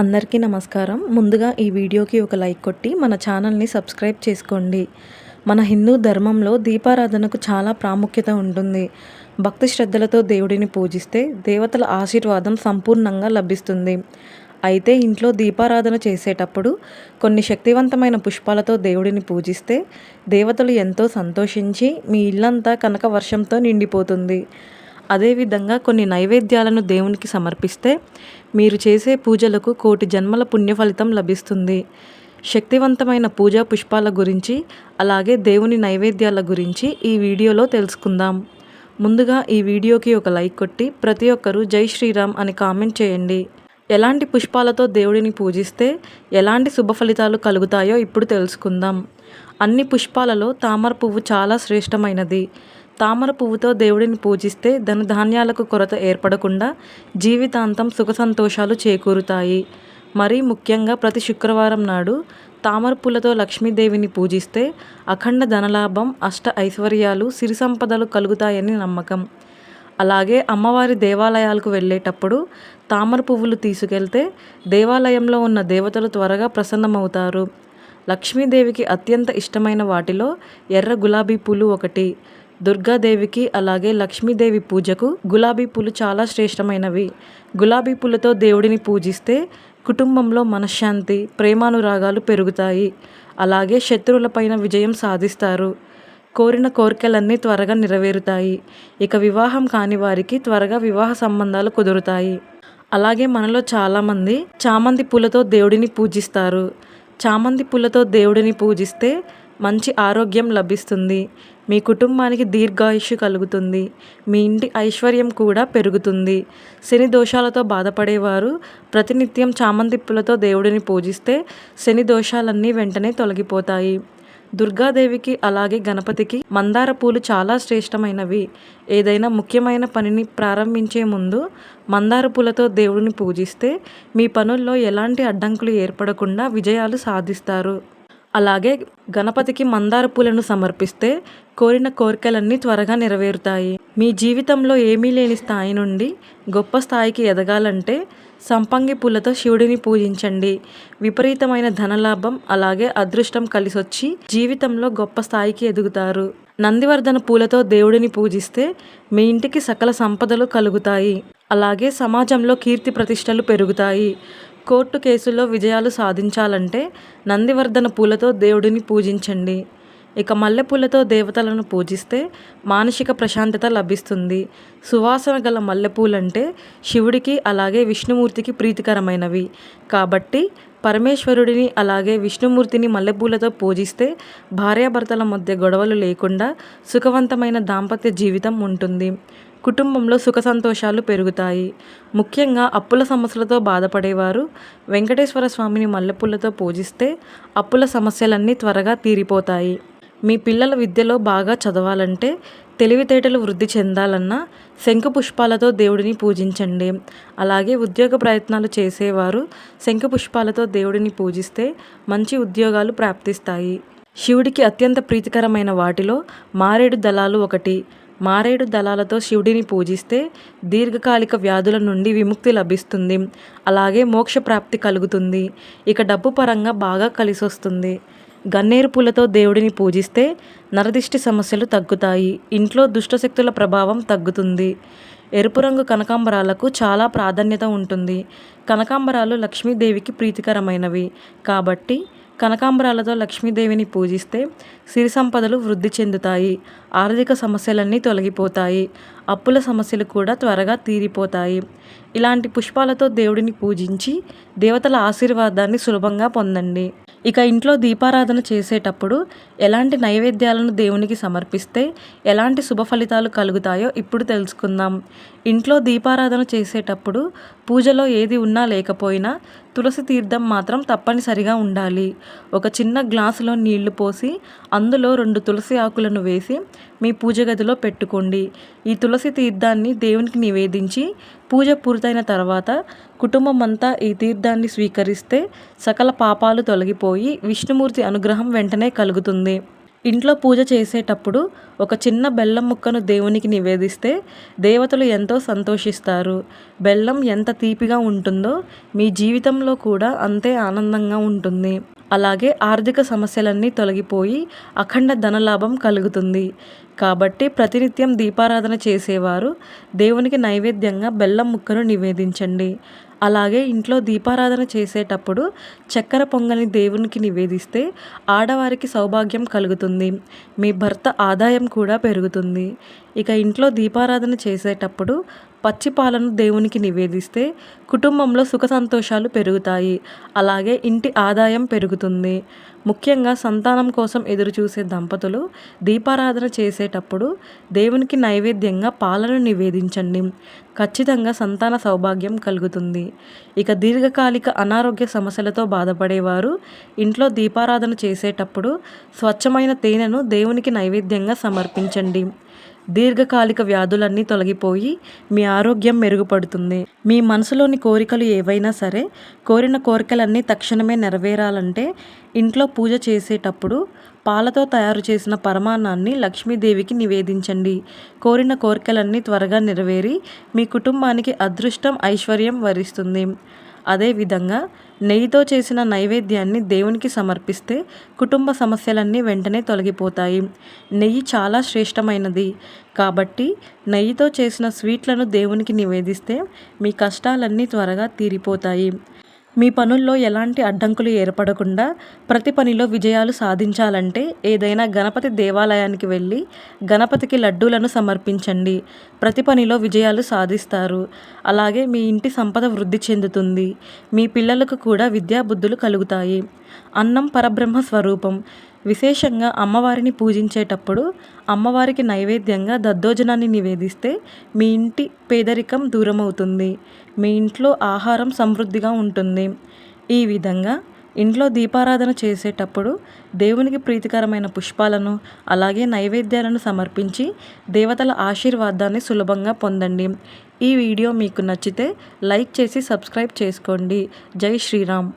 అందరికీ నమస్కారం. ముందుగా ఈ వీడియోకి ఒక లైక్ కొట్టి మన ఛానల్ని సబ్స్క్రైబ్ చేసుకోండి. మన హిందూ ధర్మంలో దీపారాధనకు చాలా ప్రాముఖ్యత ఉంటుంది. భక్తి శ్రద్ధలతో దేవుడిని పూజిస్తే దేవతల ఆశీర్వాదం సంపూర్ణంగా లభిస్తుంది. అయితే ఇంట్లో దీపారాధన చేసేటప్పుడు కొన్ని శక్తివంతమైన పుష్పాలతో దేవుడిని పూజిస్తే దేవతలు ఎంతో సంతోషించి మీ ఇల్లంతా కనక వర్షంతో నిండిపోతుంది. అదేవిధంగా కొన్ని నైవేద్యాలను దేవునికి సమర్పిస్తే మీరు చేసే పూజలకు కోటి జన్మల పుణ్య ఫలితం లభిస్తుంది. శక్తివంతమైన పూజా పుష్పాల గురించి అలాగే దేవుని నైవేద్యాల గురించి ఈ వీడియోలో తెలుసుకుందాం. ముందుగా ఈ వీడియోకి ఒక లైక్ కొట్టి ప్రతి ఒక్కరూ జై శ్రీరామ్ అని కామెంట్ చేయండి. ఎలాంటి పుష్పాలతో దేవుడిని పూజిస్తే ఎలాంటి శుభ ఫలితాలు కలుగుతాయో ఇప్పుడు తెలుసుకుందాం. అన్ని పుష్పాలలో తామర పువ్వు చాలా శ్రేష్టమైనది. తామర పువ్వుతో దేవుడిని పూజిస్తే ధనధాన్యాలకు కొరత ఏర్పడకుండా జీవితాంతం సుఖ సంతోషాలు చేకూరుతాయి. మరీ ముఖ్యంగా ప్రతి శుక్రవారం నాడు తామర పూలతో లక్ష్మీదేవిని పూజిస్తే అఖండ ధనలాభం అష్ట ఐశ్వర్యాలు సిరి సంపదలు కలుగుతాయని నమ్మకం. అలాగే అమ్మవారి దేవాలయాలకు వెళ్ళేటప్పుడు తామర పువ్వులు తీసుకెళ్తే దేవాలయంలో ఉన్న దేవతలు త్వరగా ప్రసన్నమవుతారు. లక్ష్మీదేవికి అత్యంత ఇష్టమైన వాటిలో ఎర్ర గులాబీ పూలు ఒకటి దుర్గాదేవికి అలాగే లక్ష్మీదేవి పూజకు గులాబీ పూలు చాలా శ్రేష్టమైనవి. గులాబీ పూలతో దేవుడిని పూజిస్తే కుటుంబంలో మనశ్శాంతి ప్రేమానురాగాలు పెరుగుతాయి. అలాగే శత్రువులపైన విజయం సాధిస్తారు. కోరిన కోరికలన్నీ త్వరగా నెరవేరుతాయి. ఇక వివాహం కాని వారికి త్వరగా వివాహ సంబంధాలు కుదురుతాయి. అలాగే మనలో చాలామంది చామంతి పూలతో దేవుడిని పూజిస్తారు. చామంతి పూలతో దేవుడిని పూజిస్తే మంచి ఆరోగ్యం లభిస్తుంది. మీ కుటుంబానికి దీర్ఘాయుష్ కలుగుతుంది. మీ ఇంటి ఐశ్వర్యం కూడా పెరుగుతుంది. శని దోషాలతో బాధపడేవారు ప్రతినిత్యం చామంతి పూలతో దేవుడిని పూజిస్తే శని దోషాలన్నీ వెంటనే తొలగిపోతాయి. దుర్గాదేవికి అలాగే గణపతికి మందార పూలు చాలా శ్రేష్టమైనవి. ఏదైనా ముఖ్యమైన పనిని ప్రారంభించే ముందు మందార పూలతో దేవుడిని పూజిస్తే మీ పనుల్లో ఎలాంటి అడ్డంకులు ఏర్పడకుండా విజయాలు సాధిస్తారు. అలాగే గణపతికి మందార పూలను సమర్పిస్తే కోరిన కోరికలన్నీ త్వరగా నెరవేరుతాయి. మీ జీవితంలో ఏమీ లేని స్థాయి నుండి గొప్ప స్థాయికి ఎదగాలంటే సంపంగి పూలతో శివుడిని పూజించండి. విపరీతమైన ధనలాభం అలాగే అదృష్టం కలిసొచ్చి జీవితంలో గొప్ప స్థాయికి ఎదుగుతారు. నందివర్ధన పూలతో దేవుడిని పూజిస్తే మీ ఇంటికి సకల సంపదలు కలుగుతాయి. అలాగే సమాజంలో కీర్తి ప్రతిష్టలు పెరుగుతాయి. కోర్టు కేసుల్లో విజయాలు సాధించాలంటే నందివర్ధన పూలతో దేవుడిని పూజించండి. ఇక మల్లెపూలతో దేవతలను పూజిస్తే మానసిక ప్రశాంతత లభిస్తుంది. సువాసన గల మల్లెపూలంటే శివుడికి అలాగే విష్ణుమూర్తికి ప్రీతికరమైనవి. కాబట్టి పరమేశ్వరుడిని అలాగే విష్ణుమూర్తిని మల్లెపూలతో పూజిస్తే భార్యాభర్తల మధ్య గొడవలు లేకుండా సుఖవంతమైన దాంపత్య జీవితం ఉంటుంది. కుటుంబంలో సుఖ సంతోషాలు పెరుగుతాయి. ముఖ్యంగా అప్పుల సమస్యలతో బాధపడేవారు వెంకటేశ్వర స్వామిని మల్లెపూలతో పూజిస్తే అప్పుల సమస్యలన్నీ త్వరగా తీరిపోతాయి. మీ పిల్లల విద్యలో బాగా చదవాలంటే తెలివితేటలు వృద్ధి చెందాలన్నా శంఖు పుష్పాలతో దేవుడిని పూజించండి. అలాగే ఉద్యోగ ప్రయత్నాలు చేసేవారు శంఖు పుష్పాలతో దేవుడిని పూజిస్తే మంచి ఉద్యోగాలు ప్రాప్తిస్తాయి. శివుడికి అత్యంత ప్రీతికరమైన వాటిలో మారేడు దళాలు ఒకటి. మారేడు దళాలతో శివుడిని పూజిస్తే దీర్ఘకాలిక వ్యాధుల నుండి విముక్తి లభిస్తుంది. అలాగే మోక్ష ప్రాప్తి కలుగుతుంది. ఇక డబ్బు పరంగా బాగా కలిసొస్తుంది. గన్నేరు పూలతో దేవుడిని పూజిస్తే నరదిష్టి సమస్యలు తగ్గుతాయి. ఇంట్లో దుష్టశక్తుల ప్రభావం తగ్గుతుంది. ఎరుపు రంగు కనకాంబరాలకు చాలా ప్రాధాన్యత ఉంటుంది. కనకాంబరాలు లక్ష్మీదేవికి ప్రీతికరమైనవి. కాబట్టి కనకాంబరాలతో లక్ష్మీదేవిని పూజిస్తే సిరి సంపదలు వృద్ధి చెందుతాయి ఆర్థిక సమస్యలన్నీ తొలగిపోతాయి అప్పుల సమస్యలు కూడా త్వరగా తీరిపోతాయి. ఇలాంటి పుష్పాలతో దేవుడిని పూజించి దేవతల ఆశీర్వాదాన్ని సులభంగా పొందండి. ఇక ఇంట్లో దీపారాధన చేసేటప్పుడు ఎలాంటి నైవేద్యాలను దేవునికి సమర్పిస్తే ఎలాంటి శుభ ఫలితాలు కలుగుతాయో ఇప్పుడు తెలుసుకుందాం. ఇంట్లో దీపారాధన చేసేటప్పుడు పూజలో ఏది ఉన్నా లేకపోయినా తులసి తీర్థం మాత్రం తప్పనిసరిగా ఉండాలి. ఒక చిన్న గ్లాసులో నీళ్ళు పోసి అందులో రెండు తులసి ఆకులను వేసి మీ పూజ గదిలో పెట్టుకోండి. ఈ తులసి తీర్థాన్ని దేవునికి నివేదించి పూజ పూర్తయిన తర్వాత కుటుంబం అంతా ఈ తీర్థాన్ని స్వీకరిస్తే సకల పాపాలు తొలగిపోయి విష్ణుమూర్తి అనుగ్రహం వెంటనే కలుగుతుంది. ఇంట్లో పూజ చేసేటప్పుడు ఒక చిన్న బెల్లం ముక్కను దేవునికి నివేదిస్తే దేవతలు ఎంతో సంతోషిస్తారు. బెల్లం ఎంత తీపిగా ఉంటుందో మీ జీవితంలో కూడా అంతే ఆనందంగా ఉంటుంది. అలాగే ఆర్థిక సమస్యలన్నీ తొలగిపోయి అఖండ ధనలాభం కలుగుతుంది. కాబట్టి ప్రతినిత్యం దీపారాధన చేసేవారు. దేవునికి నైవేద్యంగా బెల్లం ముక్కను నివేదించండి. అలాగే ఇంట్లో దీపారాధన చేసేటప్పుడు చక్కెర పొంగని దేవునికి నివేదిస్తే ఆడవారికి సౌభాగ్యం కలుగుతుంది. మీ భర్త ఆదాయం కూడా పెరుగుతుంది. ఇక ఇంట్లో దీపారాధన చేసేటప్పుడు పచ్చి పాలను దేవునికి నివేదిస్తే కుటుంబంలో సుఖ సంతోషాలు పెరుగుతాయి. అలాగే ఇంటి ఆదాయం పెరుగుతుంది. ముఖ్యంగా సంతానం కోసం ఎదురుచూసే దంపతులు దీపారాధన చేసేటప్పుడు దేవునికి నైవేద్యంగా పాలను నివేదించండి. ఖచ్చితంగా సంతాన సౌభాగ్యం కలుగుతుంది. ఇక దీర్ఘకాలిక అనారోగ్య సమస్యలతో బాధపడేవారు ఇంట్లో దీపారాధన చేసేటప్పుడు స్వచ్ఛమైన తేనెను దేవునికి నైవేద్యంగా సమర్పించండి. దీర్ఘకాలిక వ్యాధులన్నీ తొలగిపోయి మీ ఆరోగ్యం మెరుగుపడుతుంది. మీ మనసులోని కోరికలు ఏవైనా సరే కోరిన కోరికలన్నీ తక్షణమే నెరవేరాలంటే ఇంట్లో పూజ చేసేటప్పుడు పాలతో తయారు చేసిన పరమాన్నాన్ని లక్ష్మీదేవికి నివేదించండి. కోరిన కోరికలన్నీ త్వరగా నెరవేరి మీ కుటుంబానికి అదృష్టం ఐశ్వర్యం వరిస్తుంది. అదేవిధంగా నెయ్యితో చేసిన నైవేద్యాన్ని దేవునికి సమర్పిస్తే కుటుంబ సమస్యలన్నీ వెంటనే తొలగిపోతాయి. నెయ్యి చాలా శ్రేష్టమైనది. కాబట్టి నెయ్యితో చేసిన స్వీట్లను దేవునికి నివేదిస్తే మీ కష్టాలన్నీ త్వరగా తీరిపోతాయి. మీ పనుల్లో ఎలాంటి అడ్డంకులు ఏర్పడకుండా ప్రతి పనిలో విజయాలు సాధించాలంటే ఏదైనా గణపతి దేవాలయానికి వెళ్ళి గణపతికి లడ్డూలను సమర్పించండి. ప్రతి పనిలో విజయాలు సాధిస్తారు. అలాగే మీ ఇంటి సంపద వృద్ధి చెందుతుంది. మీ పిల్లలకు కూడా విద్యాబుద్ధులు కలుగుతాయి. అన్నం పరబ్రహ్మ స్వరూపం. విశేషంగా అమ్మవారిని పూజించేటప్పుడు అమ్మవారికి నైవేద్యంగా దద్దోజనాన్ని నివేదిస్తే మీ ఇంటి పేదరికం దూరమవుతుంది మీ ఇంట్లో ఆహారం సమృద్ధిగా ఉంటుంది. ఈ విధంగా ఇంట్లో దీపారాధన చేసేటప్పుడు దేవునికి ప్రీతికరమైన పుష్పాలను అలాగే నైవేద్యాలను సమర్పించి దేవతల ఆశీర్వాదాన్ని సులభంగా పొందండి. ఈ వీడియో మీకు నచ్చితే లైక్ చేసి సబ్స్క్రైబ్ చేసుకోండి. జై శ్రీరామ్.